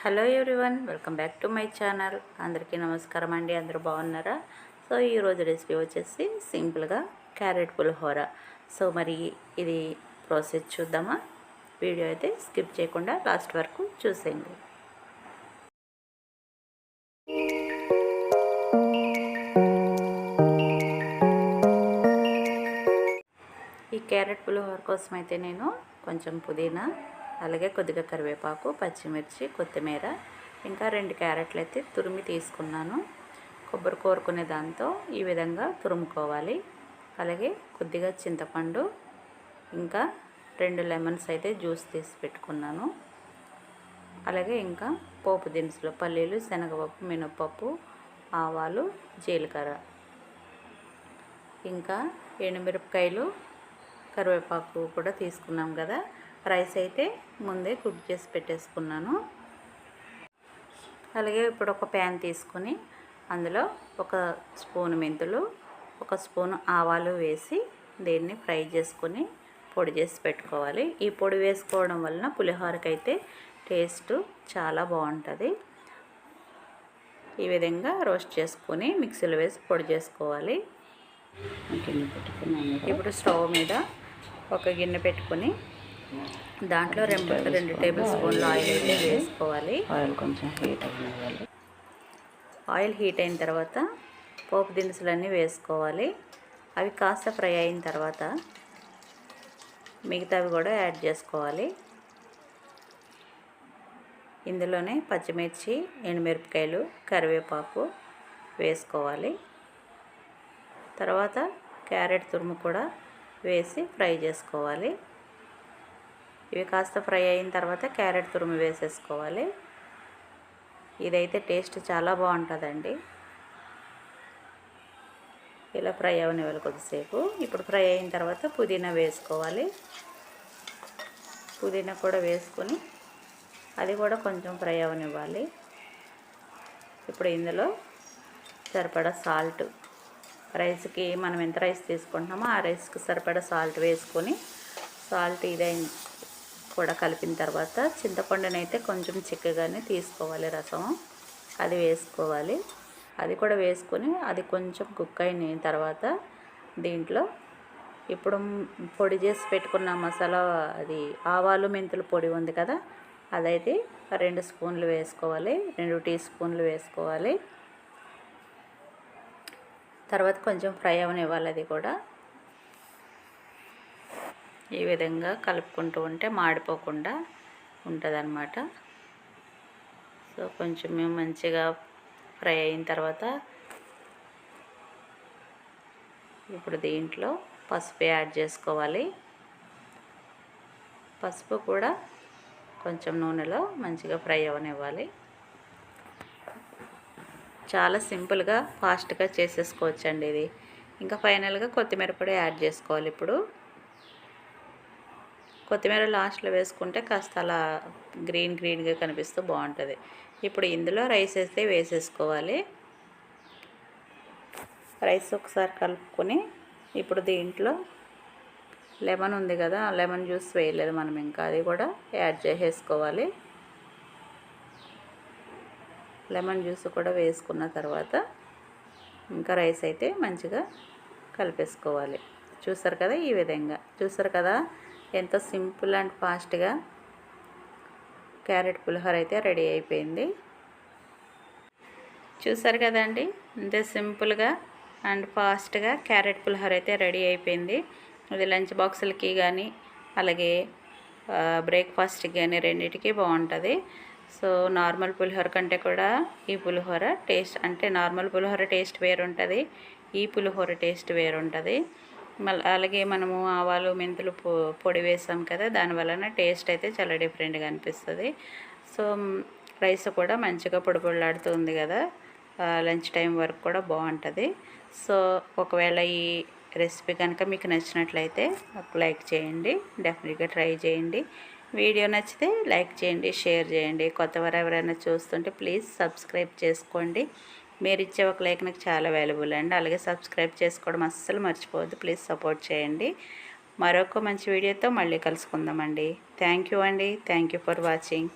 Hello everyone welcome back to my channel. అందరికీ నమస్కారం అండి. అందరూ బాగున్నారా? సో ఈరోజు రెసిపీ వచ్చేసి సింపుల్గా క్యారెట్ పులిహోర. సో మరి ఇది ప్రాసెస్ చూద్దామా? వీడియో అయితే స్కిప్ చేయకుండా లాస్ట్ వరకు చూసేయండి. ఈ క్యారెట్ పులిహోర కోసం అయితే నేను కొంచెం పుదీనా అలాగే కొద్దిగా కరివేపాకు పచ్చిమిర్చి కొత్తిమీర ఇంకా రెండు క్యారెట్లు అయితే తురిమి తీసుకున్నాను. కొబ్బరి కోరుకునే దాంతో ఈ విధంగా తురుముకోవాలి. అలాగే కొద్దిగా చింతపండు ఇంకా రెండు లెమన్స్ అయితే జ్యూస్ తీసి పెట్టుకున్నాను. అలాగే ఇంకా పోపు దినుసులు పల్లీలు శనగపప్పు మినపప్పు ఆవాలు జీలకర్ర. ఇంకా ఎండుమిరపకాయలు కరివేపాకు కూడా తీసుకున్నాం కదా. రైస్ అయితే ముందే కుక్ చేసి పెట్టేసుకున్నాను. అలాగే ఇప్పుడు ఒక ప్యాన్ తీసుకొని అందులో ఒక స్పూన్ మెంతులు ఒక స్పూన్ ఆవాలు వేసి దీన్ని ఫ్రై చేసుకొని పొడి చేసి పెట్టుకోవాలి. ఈ పొడి వేసుకోవడం వలన పులిహోరకైతే టేస్ట్ చాలా బాగుంటుంది. ఈ విధంగా రోస్ట్ చేసుకొని మిక్సీలో వేసి పొడి చేసుకోవాలి. ఇప్పుడు స్టవ్ మీద ఒక గిన్నె పెట్టుకొని దాంట్లో రెండు రెండు టేబుల్ స్పూన్లు ఆయిల్ అయితే వేసుకోవాలి. ఆయిల్ కొంచెం హీట్ అవ్వాలి ఆయిల్ హీట్ అయిన తర్వాత పోపు దినుసులన్నీ వేసుకోవాలి. అవి కాస్త ఫ్రై అయిన తర్వాత మిగతావి కూడా యాడ్ చేసుకోవాలి. ఇందులోనే పచ్చిమిర్చి ఎండుమిరపకాయలు కరివేపాకు వేసుకోవాలి. తర్వాత క్యారెట్ తురుము కూడా వేసి ఫ్రై చేసుకోవాలి. ఇవి కాస్త ఫ్రై అయిన తర్వాత క్యారెట్ తురుము వేసేసుకోవాలి. ఇదైతే టేస్ట్ చాలా బాగుంటుందండి. ఇలా ఫ్రై అవనివ్వాలి కొద్దిసేపు. ఇప్పుడు ఫ్రై అయిన తర్వాత పుదీనా వేసుకోవాలి. పుదీనా కూడా వేసుకొని అది కూడా కొంచెం ఫ్రై అవనివ్వాలి. ఇప్పుడు ఇందులో సరిపడా సాల్ట్ రైస్కి మనం ఎంత రైస్ తీసుకుంటున్నామో ఆ రైస్కి సరిపడా సాల్ట్ వేసుకొని సాల్ట్ ఇదైన కూడా కలిపిన తర్వాత చింతపండునైతే కొంచెం చిక్కగానే తీసుకోవాలి రసం. అది వేసుకోవాలి. అది కూడా వేసుకొని అది కొంచెం కుక్ అయిన తర్వాత దీంట్లో ఇప్పుడు పొడి చేసి పెట్టుకున్న మసాలా అది ఆవాలు మెంతులు పొడి ఉంది కదా అదైతే రెండు స్పూన్లు వేసుకోవాలి రెండు టీ స్పూన్లు వేసుకోవాలి. తర్వాత కొంచెం ఫ్రై అవనివ్వాలి అది కూడా. ఈ విధంగా కలుపుకుంటూ ఉంటే మాడిపోకుండా ఉంటుందన్నమాట. సో కొంచెం మేము మంచిగా ఫ్రై అయిన తర్వాత ఇప్పుడు దీంట్లో పసుపు యాడ్ చేసుకోవాలి. పసుపు కూడా కొంచెం నూనెలో మంచిగా ఫ్రై అవనివ్వాలి. చాలా సింపుల్గా ఫాస్ట్గా చేసేసుకోవచ్చండి ఇది. ఇంకా ఫైనల్గా కొత్తిమీర పొడి యాడ్ చేసుకోవాలి ఇప్పుడు. కొత్తిమీర లాస్ట్లో వేసుకుంటే కాస్త అలా గ్రీన్ గ్రీన్గా కనిపిస్తూ బాగుంటుంది. ఇప్పుడు ఇందులో రైస్ వేస్తే వేసేసుకోవాలి. రైస్ ఒకసారి కలుపుకొని ఇప్పుడు దీంట్లో లెమన్ ఉంది కదా లెమన్ జ్యూస్ వేయలేదు మనం ఇంకా అది కూడా యాడ్ చేసేసుకోవాలి. లెమన్ జ్యూస్ కూడా వేసుకున్న తర్వాత ఇంకా రైస్ అయితే మంచిగా కలిపేసుకోవాలి. చూసారు కదా ఈ విధంగా. చూసారు కదా ఎంతో సింపుల్ అండ్ ఫాస్ట్గా క్యారెట్ పులిహోర అయితే రెడీ అయిపోయింది. చూసారు కదండి ఇంతే సింపుల్గా అండ్ ఫాస్ట్గా క్యారెట్ పులిహోర అయితే రెడీ అయిపోయింది. ఇది లంచ్ బాక్సులకి కానీ అలాగే బ్రేక్ఫాస్ట్కి కానీ రెండింటికి బాగుంటుంది. సో నార్మల్ పులిహోర కంటే కూడా ఈ పులిహోర టేస్ట్ అంటే నార్మల్ పులిహోర టేస్ట్ వేరుంటుంది ఈ పులిహోర టేస్ట్ వేరుంటుంది. మళ్ళీ అలాగే మనము ఆవాలు మెంతులు పొడి వేసాం కదా దానివలన టేస్ట్ అయితే చాలా డిఫరెంట్గా అనిపిస్తుంది. సో రైస్ కూడా మంచిగా పొడి పొడిలాడుతుంది కదా లంచ్ టైం వరకు కూడా బాగుంటుంది. సో ఒకవేళ ఈ రెసిపీ కనుక మీకు నచ్చినట్లయితే ఒక లైక్ చేయండి డెఫినెట్గా ట్రై చేయండి. వీడియో నచ్చితే లైక్ చేయండి షేర్ చేయండి. కొత్తవారు ఎవరైనా చూస్తుంటే ప్లీజ్ సబ్స్క్రైబ్ చేసుకోండి. మీరు ఇచ్చే ఒక లైక్ నాకు చాలా వాల్యుబుల్ అండి అలాగే సబ్స్క్రైబ్ చేసుకోవడం అస్సలు మర్చిపోవద్దు. ప్లీజ్ సపోర్ట్ చేయండి. మరొక మంచి వీడియోతో మళ్ళీ కలుసుకుందామండి. థ్యాంక్ యూ అండి. Thank you for watching.